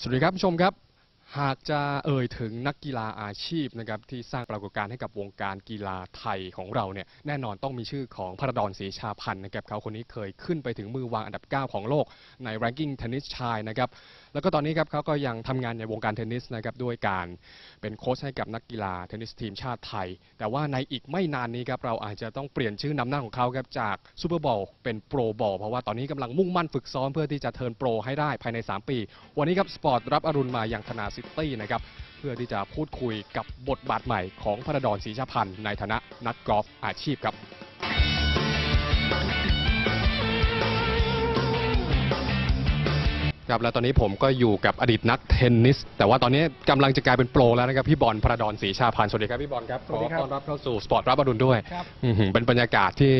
สวัสดีครับผู้ชมครับ หากจะเอ่ยถึงนักกีฬาอาชีพนะครับที่สร้างปรากฏการณ์ให้กับวงการกีฬาไทยของเราเนี่ยแน่นอนต้องมีชื่อของพระดอนศรีชาพันธ์นะครับเขาคนนี้เคยขึ้นไปถึงมือวางอันดับ 9 ของโลกในแรงกิ้งเทนนิสชายนะครับ แล้วก็ตอนนี้ครับเขาก็ยังทำงานในวงการเทนนิสนะครับด้วยการเป็นโค้ชให้กับนักกีฬาเทนนิสทีมชาติไทย แต่ว่าในอีกไม่นานนี้ครับเราอาจจะต้องเปลี่ยนชื่อนำหน้าของเขาครับจากซูเปอร์บอลเป็นโปรบอลเพราะว่าตอนนี้กำลังมุ่งมั่นฝึกซ้อมเพื่อที่จะเทิร์นโปรให้ได้ภายใน 3 ปี วันนี้ครับสปอร์ตรับอรุณมาอย่างธนาซิตี้นะครับเพื่อที่จะพูดคุยกับบทบาทใหม่ของพระดอนศรีชาพันธ์ในฐานะนักกอล์ฟอาชีพครับ ครับแล้วตอนนี้ผมก็อยู่กับอดีตนักเทนนิส แต่ว่าตอนนี้กำลังจะกลายเป็นโปรแล้วนะครับ พี่บอลพระดอนศรีชาพันธ์สวัสดีครับพี่บอลครับสวัสดีครับขอต้อนรับเข้าสู่สปอร์ตรับอรุณด้วยครับอื้อหือเป็นบรรยากาศที่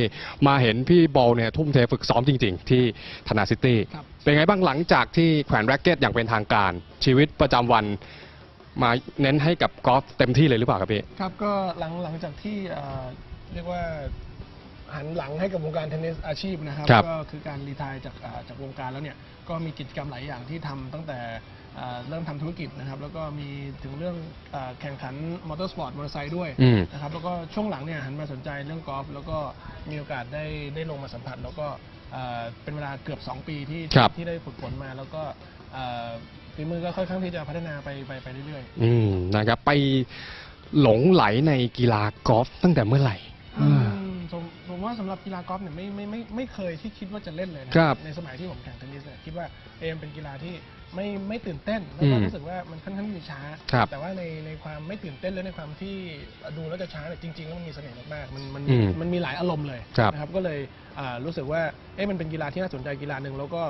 มาเห็นพี่บอลเนี่ยทุ่มเทฝึกซ้อมจริง ๆ ที่ธนาซิตี้ครับ เป็นไงบ้างหลังจากที่แขวนแร็กเก็ตอย่างเป็นทางการ ชีวิตประจำวันมาเน้นให้กับกอล์ฟเต็มที่เลยหรือเปล่าครับพี่ ครับก็หลังหลังจากที่เอ่อเรียกว่า หันหลังให้กับวงการเทนนิสอาชีพนะครับครับ ก็คือการรีไทายจากอ่าจากวงการแล้วเนี่ยก็มีกิจกรรมหลายอย่างที่ทำตั้งแต่อ่าเริ่มทำธุรกิจนะครับ แล้วก็มีถึงเรื่องอาแข่งขันมอเตอร์สปอร์ตมอเตอร์ไซค์ด้วยอืม นะครับแล้วก็ช่วงหลังเนี่ยหันมาสนใจเรื่องกอล์ฟแล้วก็มีโอกาสได้ได้ลงมาสัมผัส แล้วก็อ่าเป็นเวลาเกือบ 2 ปีที่ครับ ที่ได้ฝึกฝนมา แล้วก็อ่าฝีมือก็ค่อนข้างที่จะพัฒนาไปไปไปเรื่อยๆ อืมนะครับไปหลงไหลในกีฬากอล์ฟตั้งแต่เมื่อไหร่ อืมผมผม ว่าสำหรับกีฬากอล์ฟเนี่ยไม่ไม่ไม่ไม่เคยที่คิดว่าจะเล่นเลยนะครับ ในสมัยที่ผมแข่งเทนนิสเนี่ยคิดว่าเอมเป็นกีฬาที่ไม่ไม่ตื่นเต้นแล้วก็อืมรู้สึกว่ามันค่อนข้างที่จะช้า ครับแต่ว่าในในความไม่ตื่นเต้นและในความที่ดูแล้วจะช้าเนี่ยจริงๆแล้วมันมีเสน่ห์มากๆมันมันอืมมันมีหลายอารมณ์เลยครับนะครับก็เลยอ่ารู้สึกว่าเอ๊ะมันเป็นกีฬาที่น่าสนใจกีฬาหนึ่งแล้วก็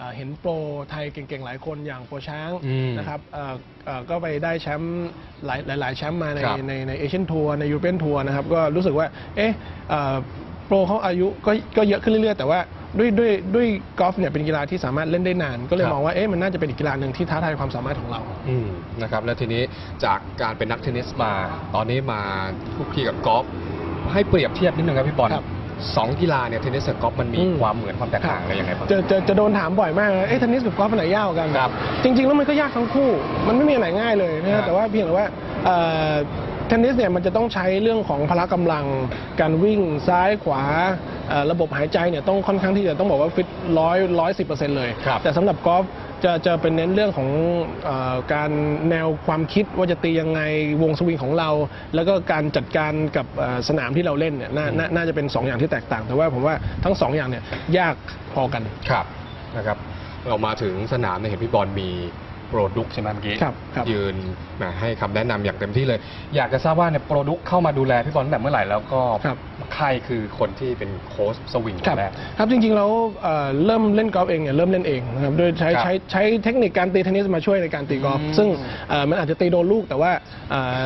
อ่าเห็นโปรไทยเก่งๆหลายคนอย่างโปรช้างอืมนะครับเอ่อเอ่อก็ไปได้แชมป์หลายหลายหลายแชมป์มาในครับ ในในเอเชียนทัวร์ในยูโรเปียนทัวร์นะครับก็รู้สึกว่าเอ๊ะเอ่อโป รเขาอายุก็ก็เยอะขึ้นเรื่อยๆ แต่ว่าด้วยด้วยด้วยกอล์ฟเนี่ยเป็นกีฬาที่สามารถเล่นได้นาน ก็เลยครับมองว่าเอ๊ะมันน่าจะเป็นอีกกีฬาหนึ่งที่ท้าทายความสามารถของเรา อืมนะครับแล้วทีนี้จากการเป็นนักเทนนิสมา ตอนนี้มาคลุกคลีกับกอล์ฟให้เปรียบเทียบนิดนึงครับพี่บอลครับสองกีฬาเนี่ยเทนนิสกับกอล์ฟมันมีอืม ความเหมือนความแตกต่างอะไรยังไงบ้าง จะจะจะโดนถามบ่อยมากนะเอ๊ะเทนนิสกับกอล์ฟอันไหนยากกว่ากัน ครับจริงๆ แล้วมันก็ยากทั้งคู่ มันไม่มีอันไหนง่ายเลยครันะบแต่ว่าเพียงแต่ว่าเอ่อ เทนนิสเนี่ยมันจะต้องใช้เรื่องของพละกำลัง การวิ่งซ้ายขวาเอ่อระบบหายใจเนี่ยต้องค่อนข้างที่จะต้องบอกว่าฟิตร้อยร้อยสิบเปอร์เซ็นต์เลยครับแต่สำหรับกอล์ฟจะจะเป็นเน้นเรื่องของเออการแนวความคิดว่าจะตียังไงวงสวิงของเรา แล้วก็การจัดการกับเอ่อสนามที่เราเล่นเนี่ยนานาน่าจะเป็น 2 อย่างที่แตกต่าง แต่ว่าผมว่าทั้ง 2 อย่างเนี่ยยากพอกันครับนะครับเรามาถึงสนามเนี่ยเห็นพี่บอลมีโปร ดุกใช่ไหมเมื่อกี้ครับครับยืนมาให้คำแนะนำอย่างเต็มที่เลย อยากจะทราบว่าเนี่ยโปรดุกเข้ามาดูแลพี่บอลตั้งแต่เมื่อไหร่แล้วก็ครับ ใครคือคนที่เป็นโค้ชสวิงคครับนแรก ครับจริงๆแล้วเอ่อเริ่มเล่นกอล์ฟเองเนี่ยเริ่มเล่นเองนะครับโดยใช้ครับใช้ใช้เทคนิคการตีเทนนิสมาช่วยในการตีกอล์ฟอืมซึ่งเอ่อมันอาจจะตีโดนลูกแต่ว่าเอ่อ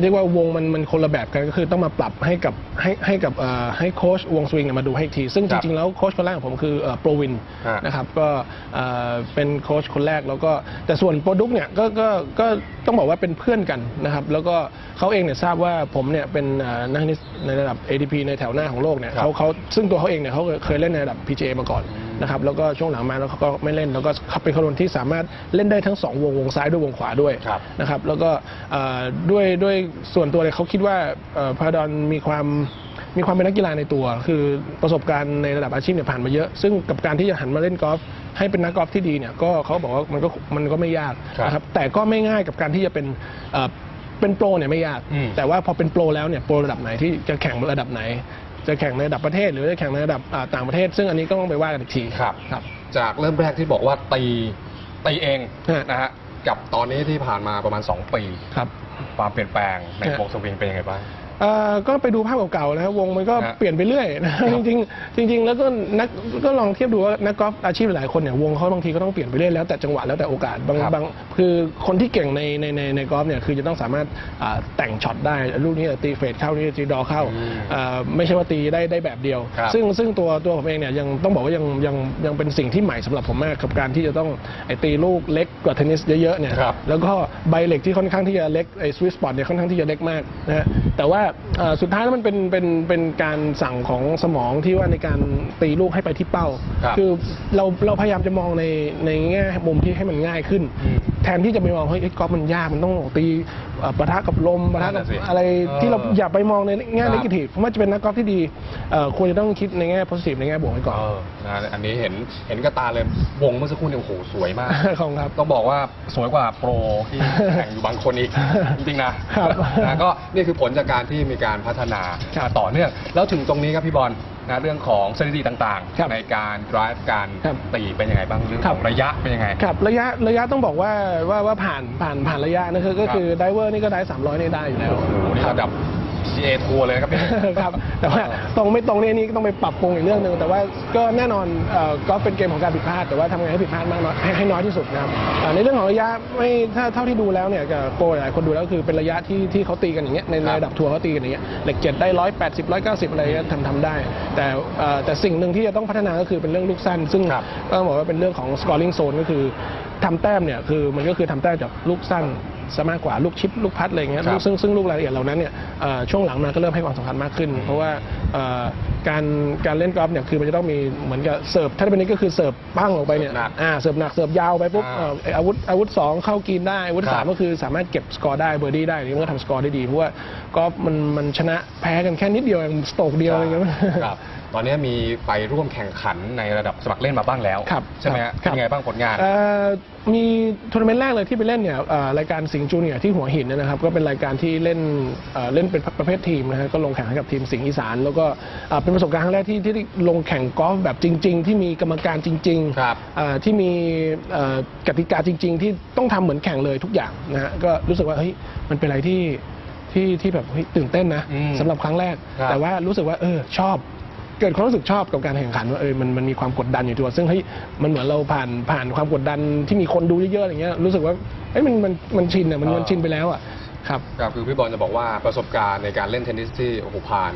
เรียกว่าวงมันมันคนละแบบกันก็คือต้องมาปรับให้กับให้ให้กับเอ่อให้โค้ชวงสวิงเนี่ยมาดูให้อีกที ซึ่งคจรับริงๆแล้วโค้ชคนแรกของผมคือโปรวินฮะนะครับก็เอ่อเป็นโค้ชคนแรกแล้วก็แต่ส่วน่วนโปรดุกเนี่ยก็ก็ก็ต้องบอกว่าเป็นเพื่อนกันนะครับแล้วก็เขาเองเนี่ยทราบว่าผมเนี่ยเป็นนักเทนนิสในระดับ ATP ในแถวหน้าของโลกเนี่ยเขาเขาซึ่งตัวเขาเองเนี่ยเขาเคยเล่นในระดับ PGA มาก่อน นะครับแล้วก็ช่วงหลังมาแล้วเขาก็ไม่เล่นแล้วก็เขาเป็นคนที่สามารถเล่นได้ทั้งสองวงวงซ้ายด้วยวงขวาด้วยครับนะครับแล้วก็เอ่อด้วยด้วยส่วนตัวเลยเขาคิดว่าเอ่อพาดอนมีความมีความเป็นนักกีฬาในตัว คือประสบการณ์ในระดับอาชีพเนี่ยผ่านมาเยอะ ซึ่งกับการที่จะหันมาเล่นกอล์ฟให้เป็นนักกอล์ฟที่ดีเนี่ยก็เขาบอกว่ามันก็มันก็ไม่ยากครับนะครับแต่ก็ไม่ง่ายกับการที่จะเป็นเอ่อเป็นโปรเนี่ยไม่ยากอืมแต่ว่าพอเป็นโปรแล้วเนี่ยโปรระดับไหนที่จะแข่งระดับไหน จะแข่งในระดับประเทศ หรือจะแข่งในระดับอ่าต่างประเทศ ซึ่งอันนี้ก็ต้องไปว่ากันอีกทีครับ ครับ จากเริ่มแรกที่บอกว่าตีตีเองฮะนะฮะกับตอนนี้ที่ผ่านมาประมาณ 2 ปี ครับ ความเปลี่ยนแปลงในฮะ วงสวิงเป็นยังไงบ้าง เอ่อก็ไปดูภาพเก่าๆนะครับวงมันก็ฮะเปลี่ยนไปเรื่อยนะครับจริงๆจริง ๆ แล้วก็นักก็ลองเทียบดูว่านักกอล์ฟอาชีพหลายคนเนี่ยวงเขาบางทีก็ต้องเปลี่ยนไปเรื่อยแล้วแต่จังหวะแล้วแต่โอกาสบางครับบางคือคนที่เก่งในในในในกอล์ฟเนี่ยคือจะต้องสามารถอ่าแต่งช็อตได้ลูกนี้ตีเฟดเข้านี่ตีดอเข้าอืมอ่าไม่ใช่ว่าตีได้ได้แบบเดียว ครับ ซึ่งซึ่งตัวตัวผมเองเนี่ยยังต้องบอกว่ายังยังยังเป็นสิ่งที่ใหม่สำหรับผมมากกับการที่จะต้องไอตีลูกเล็กกว่าเทนนิสเยอะๆเนี่ย ครับ แล้วก็ใบเหล็กที่ค่อนข้างที่จะเล็กไอ้สวิสปอตเนี่ยค่อนข้างที่จะเล็กมากนะฮะแต่ว่าเอ่อสุดท้ายแล้วมันเป็นเป็นเป็นการสั่งของสมองที่ว่าในการตีลูกให้ไปที่เป้าครับอเราเราพยายามจะมองในในแง่มุมที่ให้มันง่ายขึ้นอืมแทนที่จะไปมองเฮ้ยเอ้ยกอล์ฟมันยากมันต้องตีเอ่อปะทะกับลมปะทะกับนั่นน่ะสิอะไรที่เราเอออย่าไปมองในแง่ครับนกาทีฟผมว่าจะเป็นนักกอล์ฟที่ดีเอ่อควรจะต้องคิดในแง่โพสิทีฟในแง่บวกไว้ก่อน เออนะอันนี้เห็นเห็นกระตาเลยวงเมื่อสักครู่เนี่ยโอ้โหสวยมาก ขอบคุณครับ ต้องบอกว่าสวยกว่าโปรที่แข่งอยู่บางคนอีก จริงๆนะครับนะก็นี่คือผลจากการที่มีการพัฒนาครับต่อเนื่อง แล้วถึงตรงนี้ครับพี่บอลนะเรื่องของสถิติต่างครับๆ ในการ drive การครับตีเป็นยังไงบ้างเรื่องครัขบ องระยะเป็นยังไง ครับระยะระยะต้องบอกว่าว่าว่าผ่านผ่านผ่านระยะนะคือก็คือไดเวอร์นี่ก็ได้ 300นี่ได้อยู่แล้ว โอ้โหนี่ระดับ GA ทัวร์เลยนะครับเนี่ย ครับแต่ว่าตรงไม่ตรงเนี่ยนี่ก็ต้องไปปรับปรุงอีกเรื่องหนึ่งแต่ว่าก็แน่นอนเอ่อก็เป็นเกมของการผิดพลาด แต่ว่าทำไงให้ผิดพลาดมากน้อยให้ให้น้อยที่สุดนะครับอ่าในเรื่องของระยะไม่ถ้าเท่าที่ดูแล้วเนี่ยกับโปรหลายคนดูแล้วคือเป็นระยะที่ที่เขาตีกันอย่างเงี้ยในในครับระดับทัวร์เขาตีกันอย่างเงี้ยเหล็กเจ็ดได้ร้อยแปดสิบร้อยเก้าสิบอะไรเงี้ยทำทำได้ แต่เอ่อแต่สิ่งหนึ่งที่จะต้องพัฒนาก็คือเป็นเรื่องลูกสั้น ซึ่งครับก็ต้องบอกว่าเป็นเรื่องของ scoring zone ก็คือทำแต้มเนี่ยคือมันก็คือทำแต้มจากลูกสั้น ซะมากกว่าลูกชิปลูกพัดอะไรเงี้ยครับซึ่งซึ่งลูกรายละเอียดเหล่านั้นเนี่ยเอ่อช่วงหลังมาก็เริ่มให้ความสำคัญมากขึ้น เพราะว่าเอ่อ การการเล่นกอล์ฟเนี่ยคือมันจะต้องมีเหมือนกับเสิร์ฟถ้าเป็นนี้ก็คือเสิร์ฟปั้งลงไปเนี่ยหนักอ่าเสิร์ฟหนักเสิร์ฟยาวไปปุ๊บอ่าเอ่ออาวุธอาวุธสองเข้ากรีนได้อาวุธครับสามก็คือสามารถเก็บสกอร์ได้เบอร์ดี้ได้นี่มันก็ทำสกอร์ได้ดีเพราะว่ากอล์ฟมันมันชนะแพ้กันแค่นิดเดียวเองสโตรกเดียวอะไรเงี้ย ครับตอนนี้มีไปร่วมแข่งขันในระดับสมัครเล่นมาบ้างแล้ว ครับใช่ไหมฮะครัเป็นบยังไงบ้างผลงาน เอ่อมีทัวร์นาเมนต์แรกเลยที่ไปเล่นเนี่ยเอ่อรายการสิงห์จูเนียร์ที่หัวหินเนยนะครับ ก็เป็นรายการที่เล่นเอ่อเล่นเป็นประเภททีมนะฮะก็ลงแข่งให้กับทีมสิงห์อีสาน แล้วก็เอ่อเป็นประสบการณ์ครั้งแรกที่ที่ได้ลงแข่งกอล์ฟแบบจริง ๆ ที่มีกรรมการจริงๆครับเอ่อที่มีเอ่อกติกาจริง ๆ ที่ต้องทำเหมือนแข่งเลยทุกอย่างนะฮะก็รู้สึกว่าเฮ้ยมันเป็นอะไรที่ที่ที่แบบเฮ้ยตื่นเต้นนะอืมสำหรับครั้งแรก ครับ แต่ว่ารู้สึกว่าเออชอบ เกิดความรู้สึกชอบกับการแข่งขันว่าเออมันมันมีความกดดันอยู่ตัว ซึ่งเฮ้ยมันเหมือนเราผ่านผ่านความกดดันที่มีคนดูเยอะๆอย่างเงี้ยรู้สึกว่าเอ้ยมันมันมันชินอะมันมันชินไปแล้วอะครับ ครับคือพี่บอลจะบอกว่าประสบการณ์ในการเล่นเทนนิสที่โอ้โหผ่าน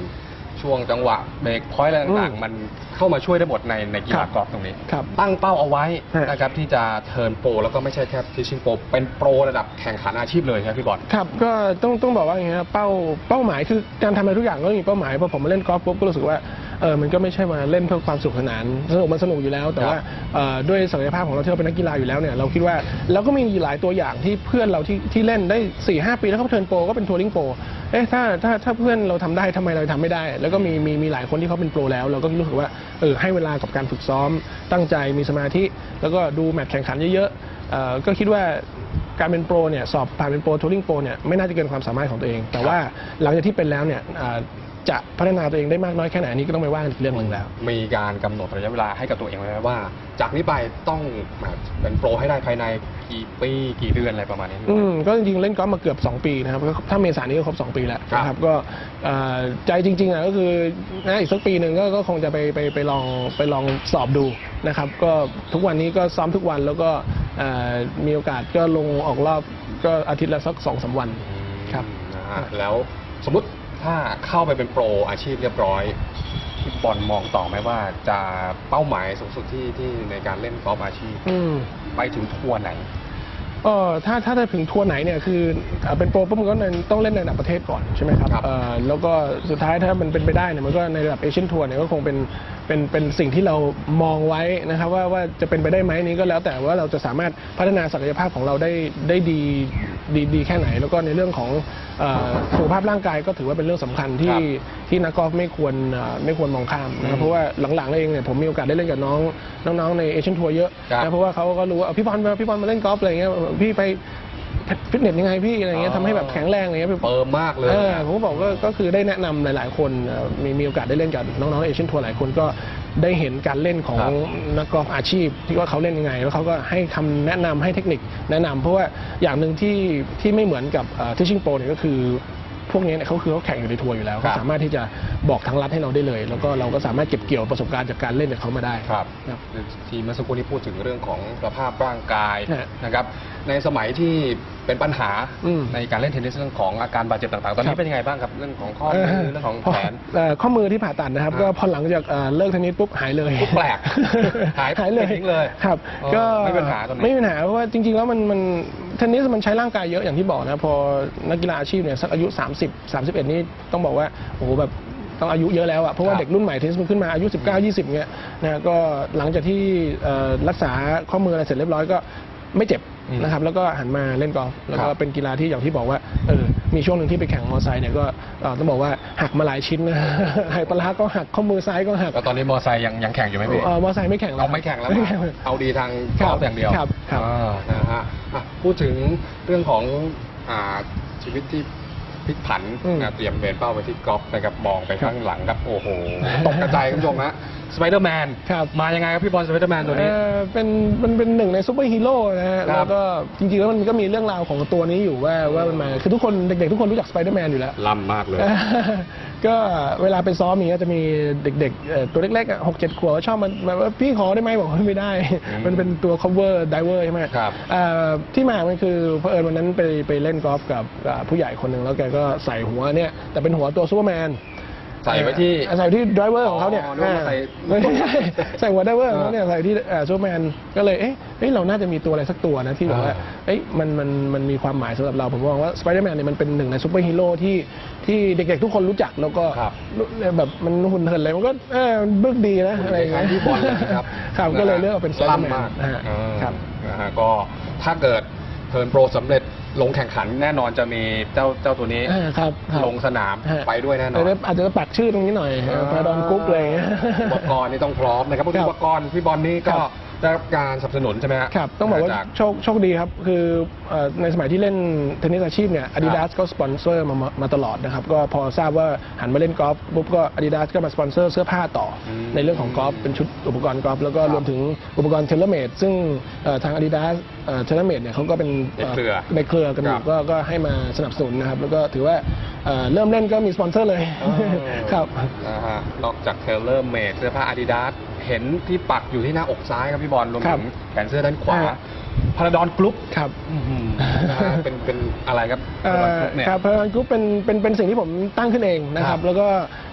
ช่วงจังหวะเบรกพอยต์อะไรต่างอืมๆมันเข้ามาช่วยได้หมดในในกีครัฬาบกอล์ฟตรงนี้ ครับตั้งเป้าเอาไว้ฮะ นะครับที่จะเทิร์นโปรแล้วก็ไม่ใช่แค่ทิชชิ่งโปรเป็นโปรระดับแข่งขันอาชีพเลยครับพี่บอล ครับก็ต้องต้องบอกว่าอย่างเงี้ยเป้าเป้าหมายคือการทำอะไรทุกอย่างก็มีเป้าหมายพอผมมาเล่นกอล์ฟปุ๊บก็รู้สึกว่า เออมันก็ไม่ใช่มาเล่นเพื่อความสนุกสนานสนุกมันสนุกอยู่แล้ว แต่ครับว่าเอ่อด้วยศักยภาพของเราที่เราเป็นนักกีฬาอยู่แล้วเนี่ยเราคิดว่าเราก็มีหลายตัวอย่างที่เพื่อนเราที่ที่เล่นได้4ี่หปีแล้วเขาเทิร์นโปรก็เป็นทัวริงโปรเอ๊ะถ้าถ้าถ้าเพื่อนเราทำได้ทำไมเราทำไม่ได้ แล้วก็มีมีมีหลายคนที่เขาเป็นโปรแล้ว เราก็รู้สึกว่าเออให้เวลากับการฝึกซ้อมตั้งใจมีสมาธิ แล้วก็ดูแมตช์แข่งขันเยอะๆเอ่อก็คิดว่าการเป็นโปรเนี่ยสอบผ่านเป็นโปรทัวริงโปรเนี่ยไม่น่าจะเกินความสามารถของตัวเอง แต่ว่าหลังจากที่เป็นแล้วเนี่ยอ่า จะพัฒนาตัวเองได้มากน้อยแค่ไหนอันนี้ก็ต้องไปว่ากันอีกเรื่องหนึ่งแล้ว มีการกำหนดระยะเวลาให้กับตัวเองไว้ไหมว่า จากนี้ไปต้องแบบเป็นโปรให้ได้ภายในกี่ปีกี่เดือนอะไรประมาณนี้ อืมก็จริงๆเล่นกอล์ฟมาเกือบ 2 ปีนะครับก็ถ้าเมษายนนี้ก็ครบ 2 ปีแล้วครับนะครับก็เอ่อใจจริงๆอะก็คือนะอีกสักปีหนึ่งก็ก็คงจะไปไปไปลองไปลองสอบดูนะครับก็ทุกวันนี้ก็ซ้อมทุกวันแล้วก็เอ่อมีโอกาสก็ลงออกรอบก็อาทิตย์ละสักสองสามวัน ครับ นะฮะแล้วสมมติ ถ้าเข้าไปเป็นโปรอาชีพเรียบร้อยพี่บอลมองต่อไหมว่าจะเป้าหมายสูงสุดที่ที่ในการเล่นกอล์ฟอาชีพอืม ไปถึงทัวร์ไหน เออถ้าถ้าจะถึงทัวร์ไหนเนี่ยคือเอ่อเป็นโปรปุ๊บมันก็ต้องเล่นในระดับประเทศก่อนใช่ไหมครับครับ เอ่อแล้วก็สุดท้ายถ้ามันเป็นไปได้เนี่ยมันก็ในระดับเอเชียนทัวร์เนี่ยก็คงเป็นเป็นเป็นสิ่งที่เรามองไว้นะครับว่าว่าจะเป็นไปได้ไหมนี้ก็แล้วแต่ว่าเราจะสามารถพัฒนาศักยภาพของเราได้ได้ดีดีดีแค่ไหน แล้วก็ในเรื่องของเอ่อสุขภาพร่างกายก็ถือว่าเป็นเรื่องสำคัญที่ครับที่นักกอล์ฟไม่ควรเอ่อไม่ควรมองข้ามนะครัอืมบเพราะว่าหลังๆเองเนี่ยผมมีโอกาสได้เล่นกับน้องน้องๆในเอเชียนทัวร์เยอะครับ นะเพราะว่าเขาก็รู้ว่าเอาพี่บอลพี่บอลมาเล่นกอล์ฟอะไรเงี้ยพี่ไปฟิตเนสยังไงพี่อะไรเงี้ยอ๋อทำให้แบบแข็งแรงอะไรเงี้ยเปิมมากเลยเออผมก็บอกว่าก็คือได้แนะนำหลาย ๆ คนเอ่อมีมีโอกาสได้เล่นกับน้องๆเอเชียนทัวร์หลายคนก็ได้เห็นการเล่นของครับนักกอล์ฟอาชีพ ที่ว่าเขาเล่นยังไง แล้วเขาก็ให้คำแนะนำให้เทคนิคแนะนำเพราะว่าอย่างหนึ่งที่ที่ไม่เหมือนกับทิชชิ่งโปรเนี่ยก็คือ พวกนี้เนี่ยเขาคือเขาแข่งอยู่ในทัวร์อยู่แล้วครัเขาบสามารถที่จะบอกทั้งรัฐให้เราได้เลย แล้วก็เราก็สามารถเก็บเกี่ยวประสบการณ์จากการเล่นกับเขามาได้ ครับครับทีเมื่อสักครู่นี้พูดถึงเรื่องของสภาพร่างกายฮะนะครับ ในสมัยที่เป็นปัญหาอืม ในการเล่นเทนนิสเรื่องของอาการบาดเจ็บต่างๆ ตอนครันี้บเป็นยังไงบ้างครับเรื่องของข้อมือเรื่องของพแขนเอ่อข้อมือที่ผ่าตัดนะครับอ่าก็พอหลังจากเอ่อเลิกเทนนิสปุ๊บหายเลยปุ๊บแปลกหายหายเลยทิ้งเลยครับ เออก็ไม่มีปัญหาตรงนี้ไม่มีปัญหาเพราะว่าจริงๆแล้วมันมัน เทนนิสมันใช้ร่างกายเยอะอย่างที่บอกนะพอนักกีฬาอาชีพเนี่ยสักอายุ 30 31 นี่ต้องบอกว่าโอ้โหแบบต้องอายุเยอะแล้วอะเพราะว่าครับเด็กรุ่นใหม่เทนนิสมันขึ้นมาอายุ 19 20เงี้ยนะก็หลังจากที่เอ่อรักษาข้อมืออะไรเสร็จเรียบร้อยก็ไม่เจ็บอืม นะครับแล้วก็หันมาเล่นกอล์ฟแล้วก็ครับเป็นกีฬาที่อย่างที่บอกว่าเออมีช่วงหนึ่งที่ไปแข่งมอเตอร์ไซค์เนี่ยก็เอ่อต้องบอกว่าหักมาหลายชิ้นนะหักปลาร้าก็หักข้อมือซ้ายก็หักแล้วตอนนี้มอไซค์ยังยังแข่งอยู่ไหมพี่เอ่อมอเตอร์ไซค์ไม่แข่งแล้วเราไม่แข่งแล้วไม่แข่งเอาดีทางกครัอบล์ฟอย่างเดียวครับครับอ่านะฮะอะพูดถึงเรื่องของอ่าชีวิตที่พลิกผันอืมนะเตรียมเบนเป้าไปที่กอล์ฟนะครับมองไปข้างหลังครับโอ้โหตกกระจายคุณผู้ชมฮะสไปเดอร์แมนครับ มายังไงครับพี่บอลสไปเดอร์แมนตัวนี้ เอ่อเป็นมันเป็นหนึ่งในซูเปอร์ฮีโร่นะฮะ ครับแล้วก็จริงๆแล้วมันก็มีเรื่องราวของตัวนี้อยู่ว่าว่ามันมา คือทุกคนเด็กๆ ทุกคนรู้จักสไปเดอร์แมนอยู่แล้ว ล่ำมากเลย ก็เวลาไปซ้อมอย่างเงี้ยจะมีเด็กๆเอ่อตัวเล็กๆหกเจ็ดขวบชอบมันแบบว่าพี่ขอได้ไหมบอกว่าไม่ได้อืมมันเป็นตัว cover diver ใช่ไหมครับเอ่อที่มามันคือเผอิญวันนั้นไปไปเล่นกอล์ฟกับกับผู้ใหญ่คนหนึ่งแล้วแกก็ใส่หัวเนี่ยแต่เป็นหัวตัวซูเปอร์แมน ใส่ไว้ที่เอ่อใส่ที่ driver ของเขาเนี่ยอ๋อนึกว่าใส่ไม่ใช่ใส่หัว driver ของเขาเนี่ยใส่ที่ซูเปอร์แมนก็เลยเอ๊ะเอ๊ะเราน่าจะมีตัวอะไรสักตัวนะที่แบบว่าอ่าเอ๊ะมันมันมันมีความหมายสำหรับเราผมมองว่าสไปเดอร์แมนเนี่ยมันเป็นหนึ่งในซูเปอร์ฮีโร่ที่ที่เด็กๆทุกคนรู้จักแล้วก็ครับ แบบมันหุ่นเหินอะไรมันก็เออบึกดีนะอะไรอย่างเงี้ยคล้ายๆที่บอลเลยนะครับครับก็เลยเลือกเอาเป็นสไปเดอร์แมนล่ำมากนะฮะอ่าครับ นะฮะก็ถ้าเกิดเทิร์นโปรสำเร็จ ลงแข่งขันแน่นอนจะมีเจ้าเจ้าตัวนี้ อ่าครับครับ ลงสนามฮะไปด้วยแน่นอนแต่อาจจะปักชื่อตรงนี้หน่อยพาดอนกุ๊กอะไรอย่างเงี้ย อุปกรณ์นี่ต้องพร้อมนะครับพวกครับอุปกรณ์พี่บอลนี่ก็ครับ ได้รับการสนับสนุนใช่ไหมฮะครับต้องบอกว่าจากโชคโชคดีครับ คือเอ่อในสมัยที่เล่นเทนนิสอาชีพเนี่ย Adidas ก็สปอนเซอร์มามามาตลอดนะครับ ก็พอทราบว่าหันมาเล่นกอล์ฟปุ๊บก็ Adidas ก็มาสปอนเซอร์เสื้อผ้าต่ออมในเรื่องของกอล์ฟเป็นชุดอุปกรณ์กอล์ฟแล้วก็ครับรวมถึงอุปกรณ์เทเลเมดซึ่งเอ่อทาง Adidas เทเลเมดเนี่ยเขาก็เป็นในเครือในเครือกันอครัยู่บก็ก็ให้มาสนับสนุนนะครับ แล้วก็ถือว่าเอ่อเริ่มเล่นก็มีสปอนเซอร์เลยครับ นะฮะนอกจากเทเลอร์เมดเสื้อผ้าอาดิดาส เห็นที่ปักอยู่ที่หน้าอกซ้ายครับพี่บอลรวมครัถึบงแขนเสื้อด้านขวาฮะพาราดอนกรุ๊ปครับนะฮะเป็นเป็น อะไรครับเอ่พาราดอนอกรุ๊ปเนี่ย ครับพาราดอนกรุ๊ปเป็นเป็นเป็นสิ่งที่ผมตั้งขึ้นเองนะคครัรับบ แล้วก็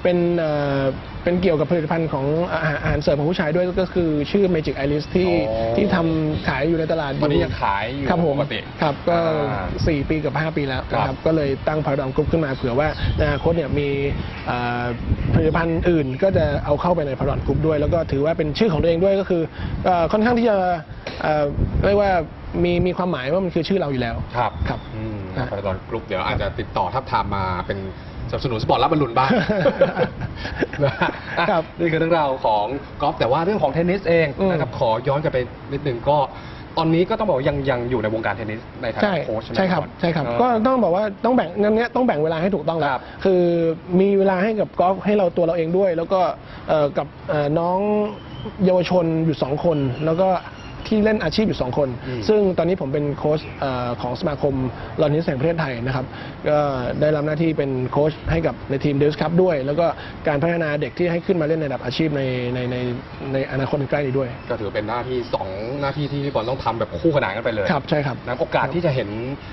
เป็นเอ่อเป็นเกี่ยวกับผลิตภัณฑ์ของอาหารอาหารเสริมของผู้ชายด้วยก็คือชื่อ Magic Iris ที่อ๋อ ที่ทำขายอยู่ในตลาดตอนนี้ยังขายอยู่ครับผมปกติ ครับก็อ่าสี่ปีกับ5ปีแล้วนะคครัรับบก็เลยตั้งพาราดอนกรุ๊ปขึ้นมาเผื่อว่าในอนาคตเนี่ยมีเอ่อผลิตภัณฑ์อื่นก็จะเอาเข้าไปในพาราดอนกรุ๊ปด้วย แล้วก็ถือว่าเป็นชื่อของตัวเองด้วยก็คือเอ่อค่อนข้างที่จะเอ่อเรียกว่า มีมีความหมายว่ามันคือชื่อเราอยู่แล้วครับครับอืมอะพาราดอนกรุ๊ปเดี๋ยวอาจจะติดต่อทับทามมาเป็นสนับสนุนสปอร์ตรับบอลลูนบ้างนะฮะอะครับนี่คือเรื่องราวของกอล์ฟแต่ว่าเรื่องของเทนนิสเองอืม นะครับขอย้อนกลับไปนิดนึงก็ ตอนนี้ก็ต้องบอกว่ายังยังอยู่ในวงการเทนนิสในฐาใช่นะโค้ชใช่ไหมใช่ครับพี่อลใช่ครับเออก็ ต้องบอกว่าต้องแบ่งงั้นเนี้ยต้องแบ่งเวลาให้ถูกต้องแล้วครับคือมีเวลาให้กับกอล์ฟให้เราตัวเราเองด้วย แล้วก็เอ่อกับเอ่อน้องเยาวชนอยู่สองคน แล้วก็ ที่เล่นอาชีพอยู่สองคนอืมซึ่งตอนนี้ผมเป็นโค้ชเอ่อของสมาคมลอนนิสแห่งประเทศไทยนะครับก็ได้รับหน้าที่เป็นโค้ชให้กับในทีมเดลส์คัพด้วย แล้วก็การพัฒนาเด็กที่ให้ขึ้นมาเล่นในระดับอาชีพในในในในอนาคตใกล้นี้ด้วย ก็ถือเป็นหน้าที่สองหน้าที่ที่พี่บอลต้องทำแบบคู่ขนานกันไปเลยครับใช่ครับ นะโอกาสที่จะเห็น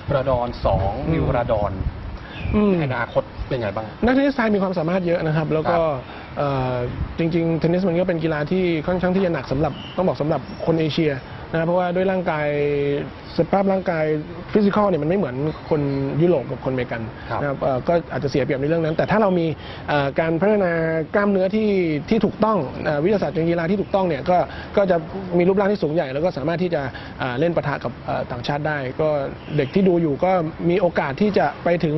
พระดอนสองอืมวิวพระดอนอืม ในอนาคตเป็นไงบ้าง นักเทนนิสไทยมีความสามารถเยอะนะครับ แล้วก็เอ่อ จริงๆเทนนิสมันก็เป็นกีฬาที่ค่อนข้างที่จะหนักสำหรับต้องบอกสำหรับคนเอเชียนะครับเพราะว่าด้วยร่างกายสภาพร่างกายฟิสิกอลเนี่ยมันไม่เหมือนคนยุโรปกับคนอเมริกันครับนะครับเอ่อก็อาจจะเสียเปรียบในเรื่องนั้น แต่ถ้าเรามีเอ่อการพัฒนากล้ามเนื้อที่ที่ถูกต้องเอ่อวิทยาศาสตร์การกีฬาที่ถูกต้องเนี่ยก็ก็จะมีรูปร่างที่สูงใหญ่ แล้วก็สามารถที่จะเอ่อเล่นปะทะกับเอ่อต่างชาติได้ ก็เด็กที่ดูอยู่ก็มีโอกาสที่จะไปถึง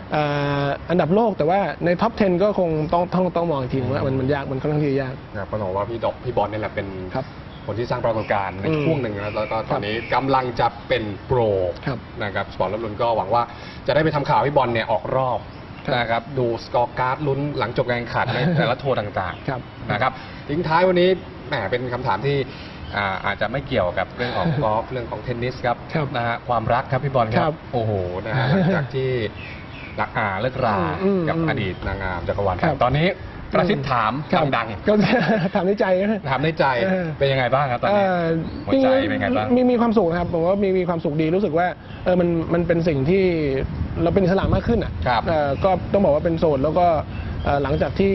เอ่ออันดับโลกแต่ว่าในท็อป 10 ก็คงต้องต้องต้องมองอีกทีว่ามันมันยากมันค่อนข้างที่จะยากนะครับก็ต้องบอกว่าพี่ดอกพี่บอลนี่แหละเป็นครับคนที่สร้างปรากฏการณ์ในอืมช่วงหนึ่งนะแล้วก็ตอนนี้กำลังจะเป็นโปรครับนะครับสปอร์ตรับลุนก็หวังว่าจะได้ไปทำข่าวพี่บอลเนี่ยออกรอบครับนะครับดูสกอร์การ์ดลุ้นหลังจบการแข่งขันในแต่ละทัวร์ต่างครับๆนะครับทิ้งท้ายวันนี้แหมเป็นคำถามที่อ่าอาจจะไม่เกี่ยวกับเรื่องของกอล์ฟเรื่องของเทนนิสครับครับนะฮะความรักครับพี่บอลคครัรับบโอ้โหนะฮะหลังจากที่ รักอาเลิกราอืมกับอืมอดีตนางงามจักรวาลครับ ตอนนี้กระซิบถามครับดังก็ ถามในใจนะ ๆถามในใจเออ เป็นยังไงบ้างครับตอนนี้เอ่อหัวใจเป็นไงบ้าง มีมีความสุขนะครับผมว่ามีมีความสุขดีรู้สึกว่าเออมันมันเป็นสิ่งที่เราเป็นอิสระมากขึ้นอะครับเอ่อก็ต้องบอกว่าเป็นโสดแล้วก็เอ่อ หลังจากที่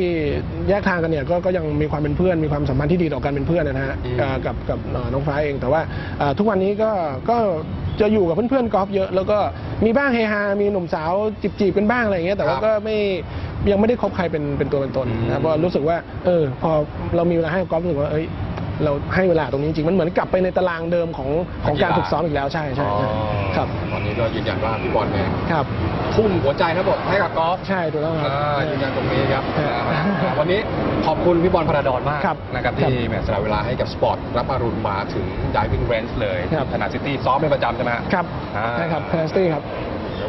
แยกทางกันเนี่ยก็ก็ยังมีความเป็นเพื่อนมีความสัมพันธ์ที่ดีต่อกันเป็นเพื่อนนะฮะอืมเอ่อกับกับเอ่อน้องฟ้าเอง แต่ว่าเอ่อทุกวันนี้ก็ก็จะอยู่กับเพื่อนๆกอล์ฟเยอะ แล้วก็มีบ้างเฮฮา มีหนุ่มสาวจีบๆกันบ้างอะไรอย่างเงี้ยแต่ว่าครับก็ไม่ยังไม่ได้คบใครเป็นเป็นตัวเป็นตนอืมนะครับเพราะรู้สึกว่าเออพอเรามีเวลาให้กับกอล์ฟรู้สึกว่าเอ้ย เราให้เวลาตรงนี้จริงมันเหมือนกลับไปในตารางเดิมของของการนักกีฬาฝึกซ้อมอีกแล้วใช่ใช่ใช่ครับตอนนี้ก็ยืนยันว่าพี่บอลเนี่ยครับทุ่มหัวใจทั้งหมดให้กับกอล์ฟใช่ถูกต้องครับอ่ายืนยันตรงนี้ครับเอออ่าวันนี้ขอบคุณพี่บอลพระดอนมากครับนะครับครับที่แหมสละเวลาให้กับสปอร์ตรับอรุณมาถึง Diving Range เลยครับขนาดซิตี้ซ้อมเป็นประจำใช่ไหมฮะครับอ่าใช่ครับพาสตี้ครับ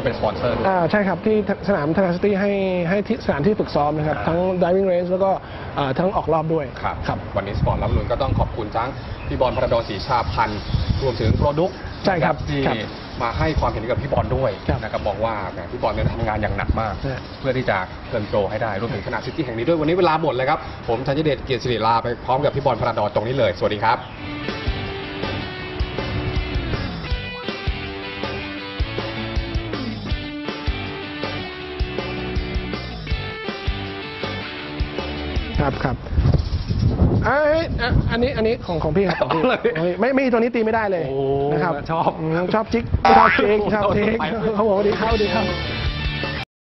เดี๋ยวเป็นสปอนเซอร์ด้วยอ่าใช่ครับ ที่สนามทนาสตี้ให้ให้ที่สถานที่ฝึกซ้อมนะครับอ่าทั้ง diving range แล้วก็อ่าทั้งออกรอบด้วย ครับครับ วันนี้สปอร์ตรับอรุณก็ต้องขอบคุณทั้งพี่บอลพระดอนศรีชาพันธ์รวมถึงโปรดุกใช่ครับที่ครับมาให้ความเห็นกับพี่บอลด้วยครับนะครับบอกว่าแหมพี่บอลเนี่ยทำงานอย่างหนักมากใช่เพื่อที่จะเทิร์นโปรให้ได้รวมถึงขนาดซิตี้แห่งนี้ด้วยวันนี้เวลาหมดเลยครับผมธัญเดชเกียรติศิริลาไปพร้อมกับพี่บอลพระดอนตรงนี้เลยสวัสดีครับ ครับครับเอ้ยอะอันนี้อันนี้ของของพี่ครับของพี่เอาเลยของพี่ไม่ไม่ตัวนี้ตีไม่ได้เลยโอ้นะครับชอบ มชอบจิกชอบจิกชอบจิกไปเขาบอกว่าดีเข้าดีเข้า